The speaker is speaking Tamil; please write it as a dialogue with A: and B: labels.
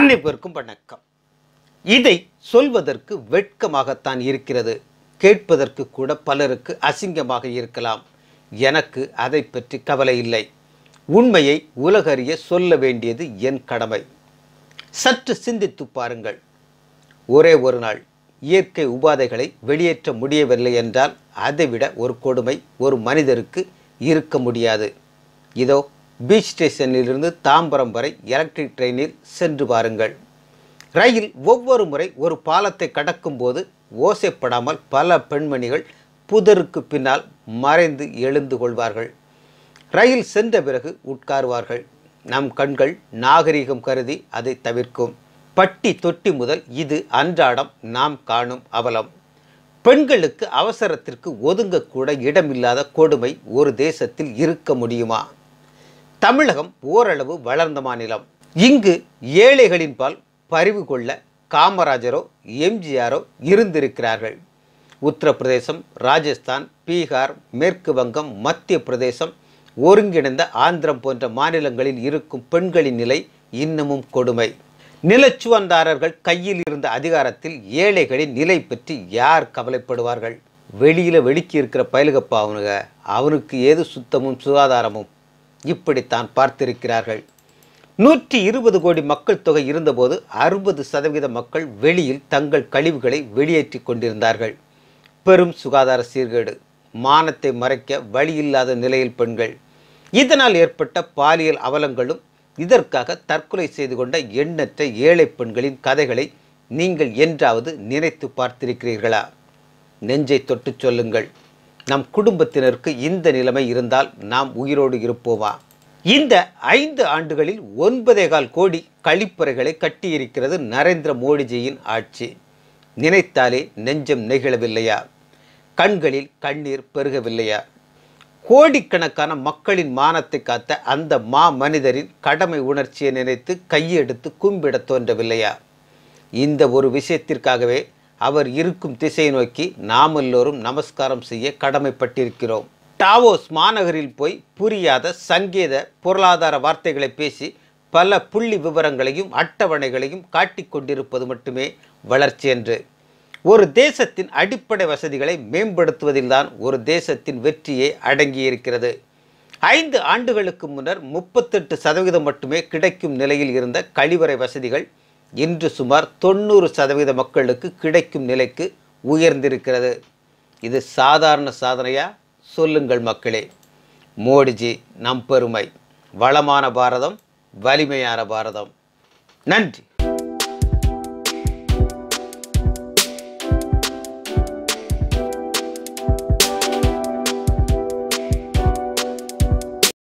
A: அனைவருக்கும் வணக்கம். இதை சொல்வதற்கு வெட்கமாகத்தான் இருக்கிறது. கேட்பதற்கு கூட பலருக்கு அசிங்கமாக இருக்கலாம். எனக்கு அதை பற்றி கவலை இல்லை. உண்மையை உலகறிய சொல்ல வேண்டியது என் கடமை. சற்று சிந்தித்து பாருங்கள். ஒரே ஒரு நாள் இயற்கை உபாதைகளை வெளியேற்ற முடியவில்லை என்றால் அதைவிட ஒரு கொடுமை ஒரு மனிதருக்கு இருக்க முடியாது. இதோ பீச் ஸ்டேஷனிலிருந்து தாம்பரம் வரை எலக்ட்ரிக் ட்ரெயினில் சென்று பாருங்கள் ரயில் ஒவ்வொரு முறை ஒரு பாலத்தை கடக்கும்போது ஓசைப்படாமல் பல பெண்மணிகள் புதருக்கு பின்னால் மறைந்து எழுந்து கொள்வார்கள். ரயில் சென்ற பிறகு உட்காருவார்கள். நம் கண்கள் நாகரிகம் கருதி அதை தவிர்க்கும். பட்டி தொட்டி முதல் இது அன்றாடம் நாம் காணும் அவலம். பெண்களுக்கு அவசரத்திற்கு ஒதுங்கக்கூட இடமில்லாத கொடுமை ஒரு தேசத்தில் இருக்க முடியுமா? தமிழகம் ஓரளவு வளர்ந்த மாநிலம். இங்கு ஏழைகளின் பால் பரிவு கொள்ள காமராஜரோ எம்ஜிஆரோ இருந்திருக்கிறார்கள். உத்தரப்பிரதேசம் ராஜஸ்தான் பீகார் மேற்கு வங்கம் மத்திய பிரதேசம் ஒருங்கிணைந்த ஆந்திரம் போன்ற மாநிலங்களில் இருக்கும் பெண்களின் நிலை இன்னமும் கொடுமை. நிலச்சுவந்தாரர்கள் கையில் இருந்த அதிகாரத்தில் ஏழைகளின் நிலை பற்றி யார் கவலைப்படுவார்கள்? வெளியில் வெளிக்கி இருக்கிற பயலுகப்பா அவனுங்க. அவனுக்கு ஏது சுத்தமும் சுகாதாரமும்? இப்படித்தான் பார்த்திருக்கிறார்கள். நூற்றி இருபது கோடி மக்கள் தொகை இருந்தபோது அறுபது சதவீத மக்கள் வெளியில் தங்கள் கழிவுகளை வெளியேற்றி கொண்டிருந்தார்கள். பெரும் சுகாதார சீர்கேடு மானத்தை மறைக்க வழியில்லாத நிலையில் பெண்கள். இதனால் ஏற்பட்ட பாலியல் அவலங்களும் இதற்காக தற்கொலை செய்து கொண்ட எண்ணற்ற ஏழை பெண்களின் கதைகளை நீங்கள் என்றாவது நினைத்து பார்த்திருக்கிறீர்களா? நெஞ்சை தொட்டுச் சொல்லுங்கள். நம் குடும்பத்தினருக்கு இந்த நிலைமை இருந்தால் நாம் உயிரோடு இருப்போமா? இந்த ஐந்து ஆண்டுகளில் ஒன்பதே கால் கோடி கழிப்பறைகளை கட்டியிருக்கிறது நரேந்திர மோடிஜியின் ஆட்சி. நினைத்தாலே நெஞ்சம் நெகிழவில்லையா? கண்களில் கண்ணீர் பெருகவில்லையா? கோடிக்கணக்கான மக்களின் மானத்தை காத்த அந்த மா மனிதரின் கடமை உணர்ச்சியை நினைத்து கையெடுத்து கும்பிடத் தோன்றவில்லையா? இந்த ஒரு விஷயத்திற்காகவே அவர் இருக்கும் திசையை நோக்கி நாம் எல்லோரும் நமஸ்காரம் செய்ய கடமைப்பட்டிருக்கிறோம். டாவோஸ் மாநகரில் போய் புரியாத சங்கேத பொருளாதார வார்த்தைகளை பேசி பல புள்ளி விவரங்களையும் அட்டவணைகளையும் காட்டிக் கொண்டிருப்பது மட்டுமே வளர்ச்சி என்று ஒரு தேசத்தின் அடிப்படை வசதிகளை மேம்படுத்துவதில்தான் ஒரு தேசத்தின் வெற்றியே அடங்கியிருக்கிறது. ஐந்து ஆண்டுகளுக்கு முன்னர் முப்பத்தெட்டு சதவீதம் மட்டுமே கிடைக்கும் நிலையில் இருந்த கழிவறை வசதிகள் இன்று சுமார் தொண்ணூறு சதவீத மக்களுக்கு கிடைக்கும் நிலைக்கு உயர்ந்திருக்கிறது. இது சாதாரண சாதனையா? சொல்லுங்கள் மக்களே. மோடிஜி நம் பெருமை. வளமான பாரதம் வலிமையான பாரதம். நன்றி.